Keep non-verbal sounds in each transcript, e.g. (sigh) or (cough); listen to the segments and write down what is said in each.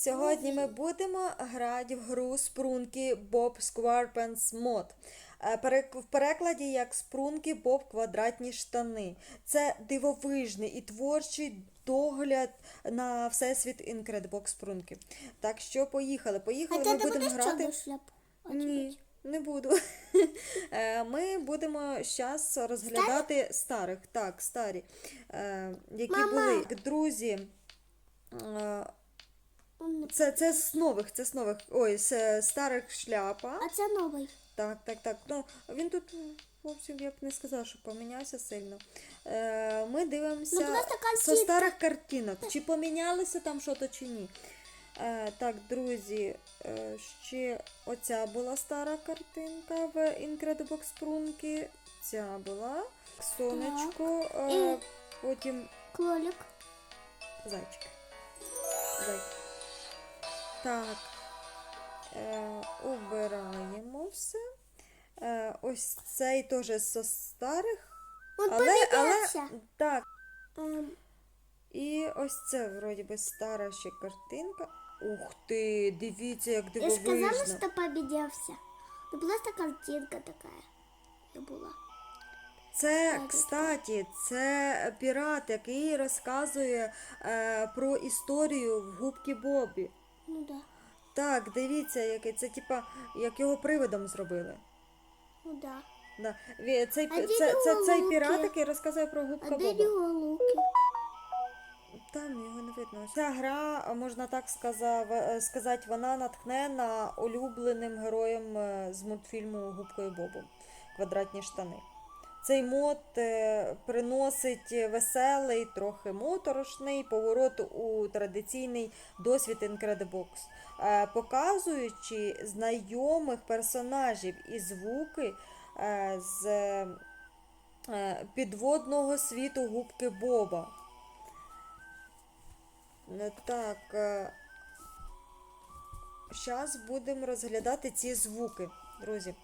Сьогодні ми будемо грати в гру Спрунки Боб Mod. Е, В перекладі як Спрунки Боб Квадратні штани. Це дивовижний і творчий догляд на всесвіт Incredibox Спрунки. Так що поїхали. Поїхали, Хотя ми будемо грати. Ні, не буду. (laughs) Е, Ми будемо зараз розглядати старих, так, старі, е, які Мама. були. Друзі, е, це, це з нових, це з нових. Ой, з е, старих шляпа. А це новий. Так, так, так. Ну, він тут, в общем, я б не сказала, що помінявся сильно. Е, ми дивимося Ну, зі старих картинок. Чи помінялося там щось, чи ні. Е, так, друзі, е, ще оця була стара картинка в Incredibox Sprunki. Ця була. Сонечко, е, І- потім Кролик. Зайчик. Зайчик. Так. Е, убираємо все. Е, ось цей теж зі старих. Он Але, але, так. Ем, І ось це вроді би стара ще картинка. Ух ти, дивіться, як Я сказала, дивовижно. що помінявся. Ну просто картинка така. Я була. Це, кстати, це пірат, який розказує е, про історію в губки Бобі. Ну да. Так, дивіться, який це типа як його привидом зробили. Ну да. Да. Ві- Цей, А де це, це, цей пірат, який розказує про А губка де Боба. його луки? Там його не видно. Ця гра, можна так сказав, е, сказати, вона натхнена улюбленим героєм е, з мультфільму Губкою Бобом Квадратні штани. Цей мод е, приносить веселий, трохи моторошний поворот у традиційний досвід Incredibox, е, показуючи знайомих персонажів і звуки е, з підводного світу губки Боба. Так. Зараз будемо розглядати ці звуки, друзі.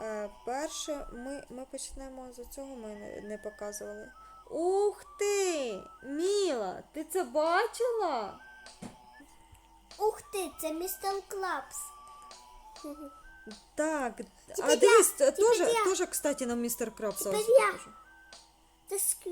Е, Перше, ми, ми почнемо з цього, ми не, не показували. Ух ти! Міла! Ти це бачила? Ух ти, це містер Клапс. Так, а Тепер дивись, тепер я. теж, кстати, нам містер Крабс Тепер ось я. покажу. Це ск...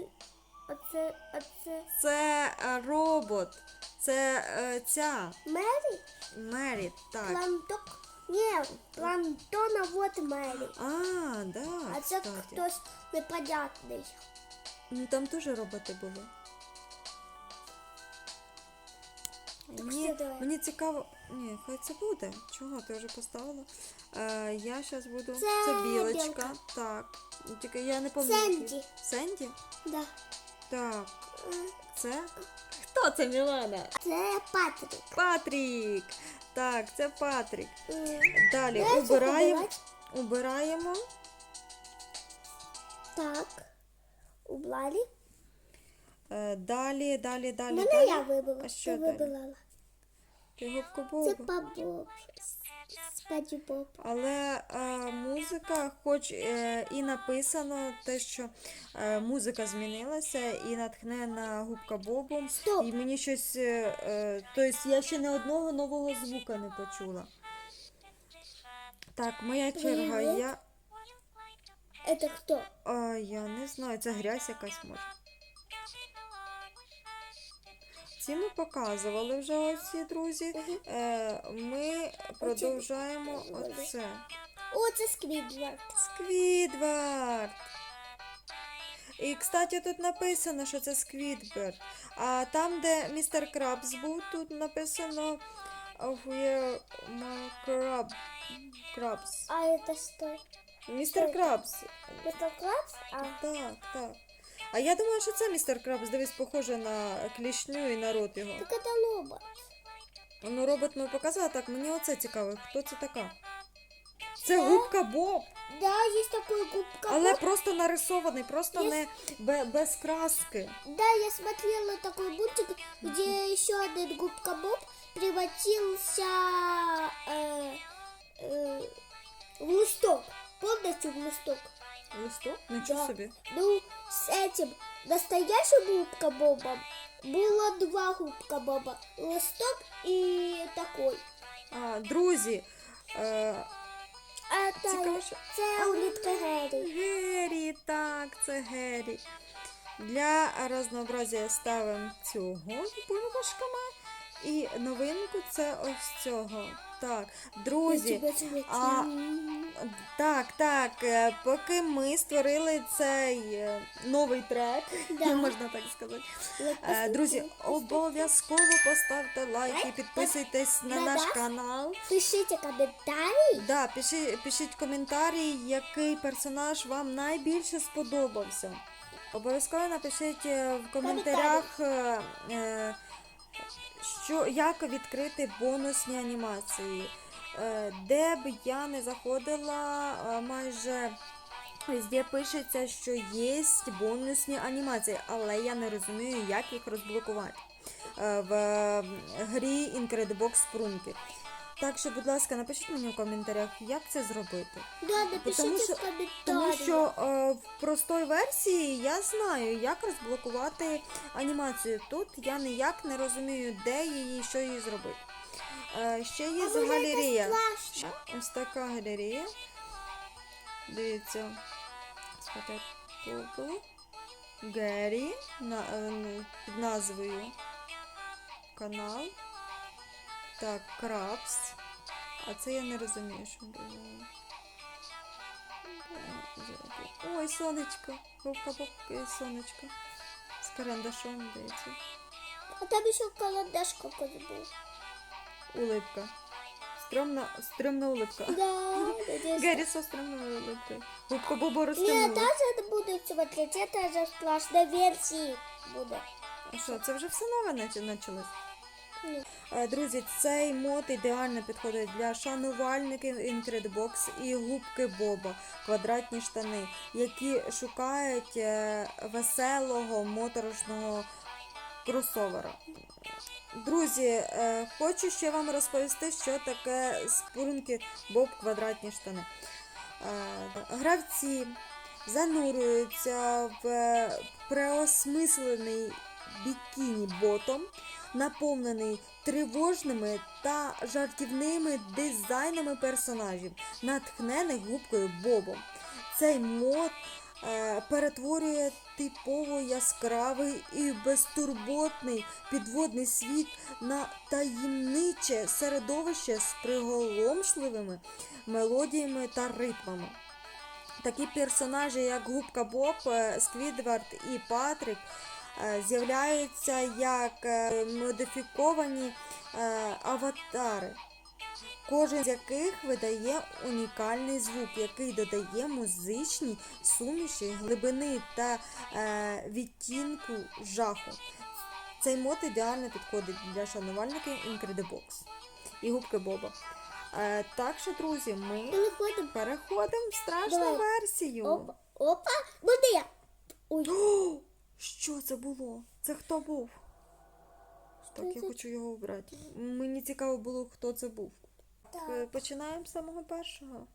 Оце, оце Це е, робот. Це е, ця Мері? Мері. Так. Планток? Ні, плантона вот Мері. А, да. А це кстати. хтось непонятний. Ну там теж роботи були. Так Мені, що давай? мені цікаво. Ні, хай це буде. Чого ти вже поставила? Е, я зараз буду. Це білочка. білка. Так. Тільки я не пам'ятаю. Сенді. Сенді? Да. Так. Е, Це. Хто це Мілана? Це Патрік. Патрік. Так, це Патрік. Далі Дайте убираємо. Убираємо. Так. Убрали. Е, далі, далі, далі. Мене далі. я вибила. А що Ти далі? вибирала. Ти губку Це Бобу. Але е, музика, хоч е, і написано те, що е, музика змінилася і натхнена губка Бобом. Стоп. І мені щось. Е, е, тобто я ще не одного нового звука не почула. Так, моя черга. Я, Это хто? а, я не знаю, це грязь якась може. Ці ми показували вже оці друзі. Е, ми продовжаємо оце. О, це Сквідвард. Сквідвард. І, кстати, тут написано, що це Сквідберд. А там, де містер Крабс був, тут написано Where my crab... Крабс. А это что? Містер Крабс. Это Клапс? А, Так, так. А я думаю, що це містер Крабс. Дивись, похоже на клішню і на рот його. так это Лоба. Ну, робот ми показали, так, мені оце цікаво. Хто це така? Це Це? губка Боб. Да, есть такой губка Але Боб. просто нарисований, просто Є- не бе- без краски. Да, я смотрела такой мультик, где еще один губка Боб превратился э, э, в листок. Полностью в листок. Листок? Нічого Да. собі. Ну, с этим настоящим губка Бобом було два губка Боба. Листок і такой. А, друзі, е, А Цікаво, та, що- це улітка Гері. Гері, так, це Гері. Для разнообразія ставимо цього бульбашками. І новинку це ось цього. Так, друзі, а- так, так, е, поки ми створили цей е, новий трек, (laughs) Да. можна так сказати. Е, Друзі, обов'язково поставте лайк і підписуйтесь на наш канал. Пишіть коментарі. Да, пиши, пишіть коментарі, який персонаж вам найбільше сподобався. Обов'язково напишіть в коментарях, що, як відкрити бонусні анімації. Е, Де б я не заходила, е, майже везде пишеться, що є бонусні анімації, але я не розумію, як їх розблокувати е, в грі Incredibox Sprunky. Так що, будь ласка, напишіть мені в коментарях, як це зробити. Да, напишіть Тому що- в. Тому що е, в простій версії я знаю, як розблокувати анімацію. Тут я ніяк не розумію, де її, що її зробити. Е, ще є галерея. Ось така галерея. Дивіться. Спочатку. Гері е, під назвою канал. Так, Крабс. А це я не розумію, що було. Ой, сонечко. Губка попка сонечко. З карандашом, здається. А там ще календарш какой був Улыбка. Стрьомна, стрьомна улыбка. Да, надеюсь. (laughs) Геррі со стрьомною улыбкою. Губка Бобо Нет, розтягнула. даже это будет смотреть, это же страшной версии буде. А що, це вже все нове нач- почалось? Ні. Е, Друзі, цей мод ідеально підходить для шанувальників Incredibox і губки Боба, квадратні штани, які шукають е, веселого моторошного кросовера. Друзі, е, хочу ще вам розповісти, що таке спрунки Боб квадратні штани. Е, Гравці занурюються в преосмислений бікіні ботом, наповнений тривожними та жартівними дизайнами персонажів, натхнених губкою Бобом. Цей мод е, перетворює типово яскравий і безтурботний підводний світ на таємниче середовище з приголомшливими мелодіями та ритмами. Такі персонажі, як Губка Боб, е, Сквідвард і Патрік, е, з'являються як е, модифіковані е, аватари, кожен з яких видає унікальний звук, який додає музичній суміші, глибини та е, відтінку жаху. Цей мод ідеально підходить для шанувальників Incredibox і губки Боба. Е, так що, друзі, ми Переходимо. переходимо в страшну Давай. версію. Опа, опа, буде я. Ой, О, що це було? Це хто був? Так, я хочу його обрати. Мені цікаво було, хто це був. Е, так. Починаємо з самого першого.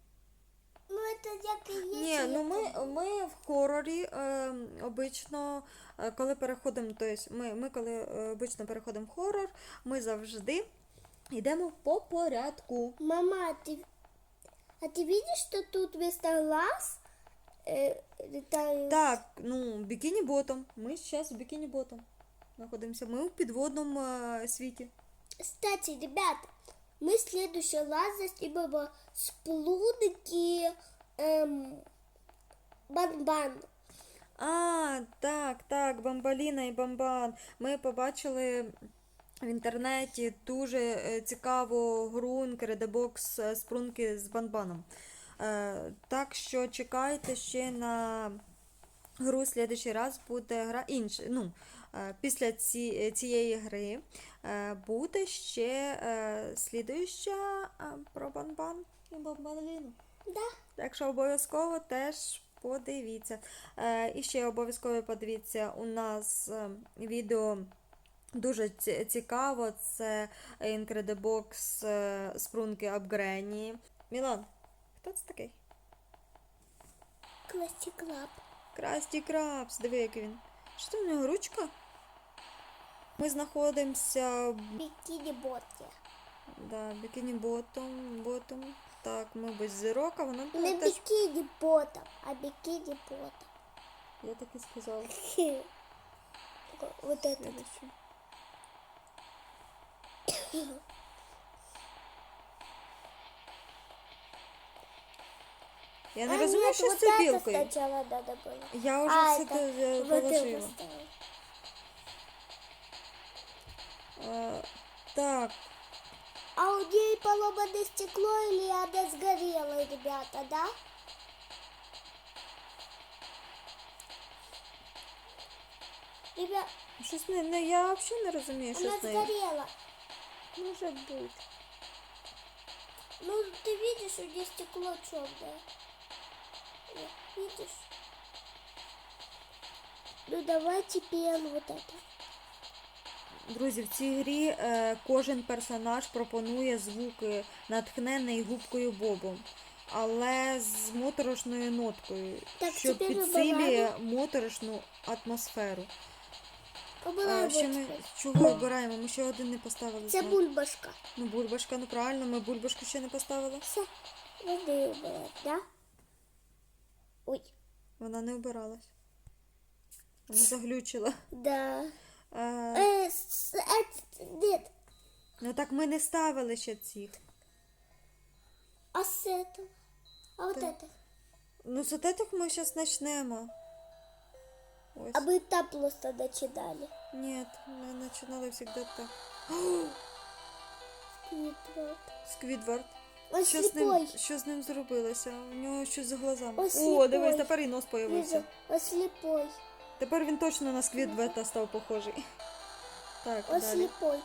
Ну, это як і є. Ні, чи ну як ми, і- ми в хорорі е, обично, е, коли переходимо, то есть ми, ми коли е, обично переходимо в хорор, ми завжди йдемо по порядку. Мама, а ты, а ты видишь, что тут вместо глаз э, летают? Так, ну, бікіні ботом. Ми зараз в бікіні ботом знаходимося. Ми в підводному е, світі. Кстати, ребят, мы следующий раз заснимем сплудки эм, бан-бан. А, так, так, Бамбаліна і Бамбан. Ми побачили в інтернеті дуже е, цікаву гру Incredibox е, спрунки з Банбаном. Е, так що чекайте ще на гру. Слідуючий раз буде гра інша. Ну, після ці, е, цієї гри е, буде ще е, слідуюча е, про Банбан і Бамбаліну. Да. Так що обов'язково теж подивіться. Е, і ще обов'язково подивіться у нас е, відео дуже цікаво. Це Incredibox е, спрунки Апгрені. Мілан, хто це такий? Классик Клаб. Красті Крабс, диви, який він. Що там у нього ручка? Ми знаходимося Бикини боти. да, бікіні ботом, ботом. Так, ми без зірок, а вона Не теж. бикини ботом, а бикини ботом. Я так і сказала. (laughs) Вот это. Следующий. (laughs) Я не А розумію, нет, що з вот цією это білкою. сначала надо было. Я вже А, все это те- е, вот это положила. ставила. Е, Так, А у ней поломанное стекло или она сгорела, ребята, да? Ребят, щось не, не я взагалі не розумію, що она з нею. сгорела. Може бути. Ну, ты видишь, у нее стекло черное. Видишь? Ну, давай теперь вот это. Друзі, в цій грі е, кожен персонаж пропонує звуки, натхнений губкою Бобом, але з моторошною ноткою, Так, що тепер підсилює вибираємо. моторошну атмосферу. Побывай А, ще вот ми теперь. чого вибираємо? Ми ще один не поставили. Це знак. бульбашка. Ну, бульбашка, ну правильно, ми бульбашку ще не поставили. Все, воды убрать, да? Ой, Вона не обиралась. Вона заглючила. да. Е, Э, с- э, нет, ну так ми не ставили ще цих. а с этого? А вот Так. это? Ну, з отетих ми зараз почнемо. Ось. А мы там просто начинали. Нет, мы починали завжди так. Сквидвард. Сквідвард. Он Що з ним, що з ним зробилося? У нього щось за глазами. Ой, О, сліпой. дивись, тепер і нос появився. Он слепой. Тепер він точно на Сквідварда став похожий. Так, Он далі. слепой.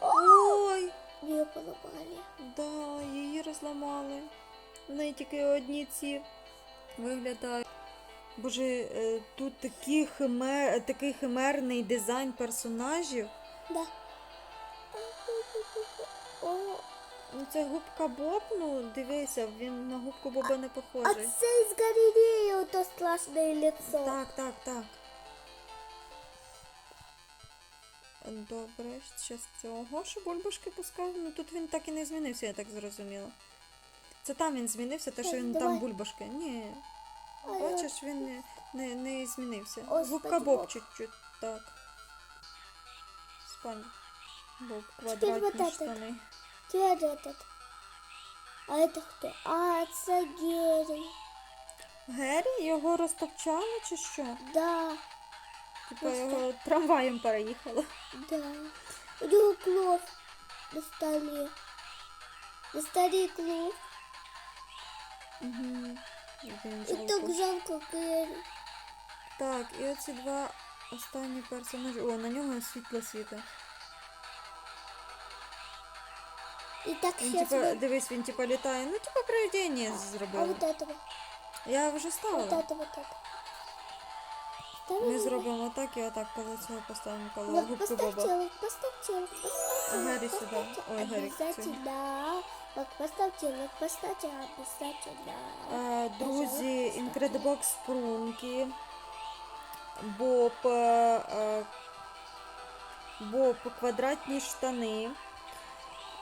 Ой, Ее поломали. да, її розламали. В неї тільки одні ці виглядають. Боже, е, тут такі химер, такий химерний дизайн персонажів. Да. О, Ну це губка Боб, ну дивися, він на губку Боба не а похожий. це из Галилеи то страшное лицо. Так, так, так. Добре, ще з цього, що бульбашки пускав. Ну тут він так і не змінився, я так зрозуміла. Це там він змінився, те, що він давай. там бульбашки. Ні. Ай, Бачиш, він не, не, не змінився. Ось Губка Боб Боб. чуть-чуть, так. Спань. Боб, вот квадратні этот. штани. Теперь этот. А это кто? А, это Герри. Геррі його розтопчали чи що? Да, Типа Просто- його трамваєм переїхало. да. У него клов на столе. На столе клов. Угу. И так жалко Герри. Так, і оці два останні персонажі. О, на нього світло світа. И так Він сейчас типа, мы... дивись, він типа літає. Ну, типа привидіння А зробили. вот этого, Я вже вот ставила. это, вот это. Ми Ставим? зробимо так і отак, коли цього поставимо, коли Вот губки поставьте Боба. лайк, поставьте лайк, поставьте лайк, Гарри сюда. поставьте Ой, Гарри к Обязательно. Лайк, поставьте лайк, поставьте обязательно. А, друзі, Пожалуйста. Incredibox Спрунки. Боб. е, е, Боб квадратні штани.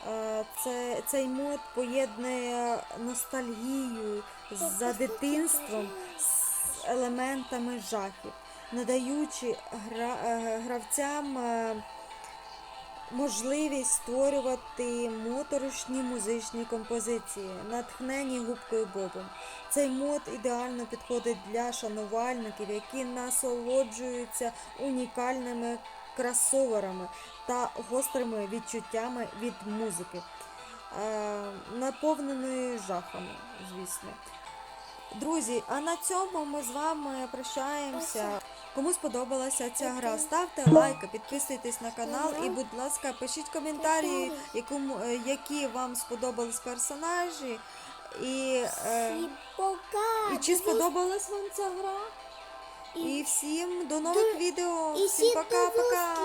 Е, Це, цей мод поєднує ностальгію за дитинством з елементами жахів, надаючи гра, е, гравцям е, можливість створювати моторошні музичні композиції, натхнені губкою Бобом. Цей мод ідеально підходить для шанувальників, які насолоджуються унікальними кросоверами та гострими відчуттями від музики, е, наповненої жахами, звісно. Друзі, а на цьому ми з вами прощаємося. Кому сподобалася ця гра, ставте лайки, підписуйтесь на канал і, будь ласка, пишіть коментарі, якому, е, які вам сподобались персонажі. І, е, і чи сподобалась вам ця гра? І- всім до нових відео. Всім пока-пока.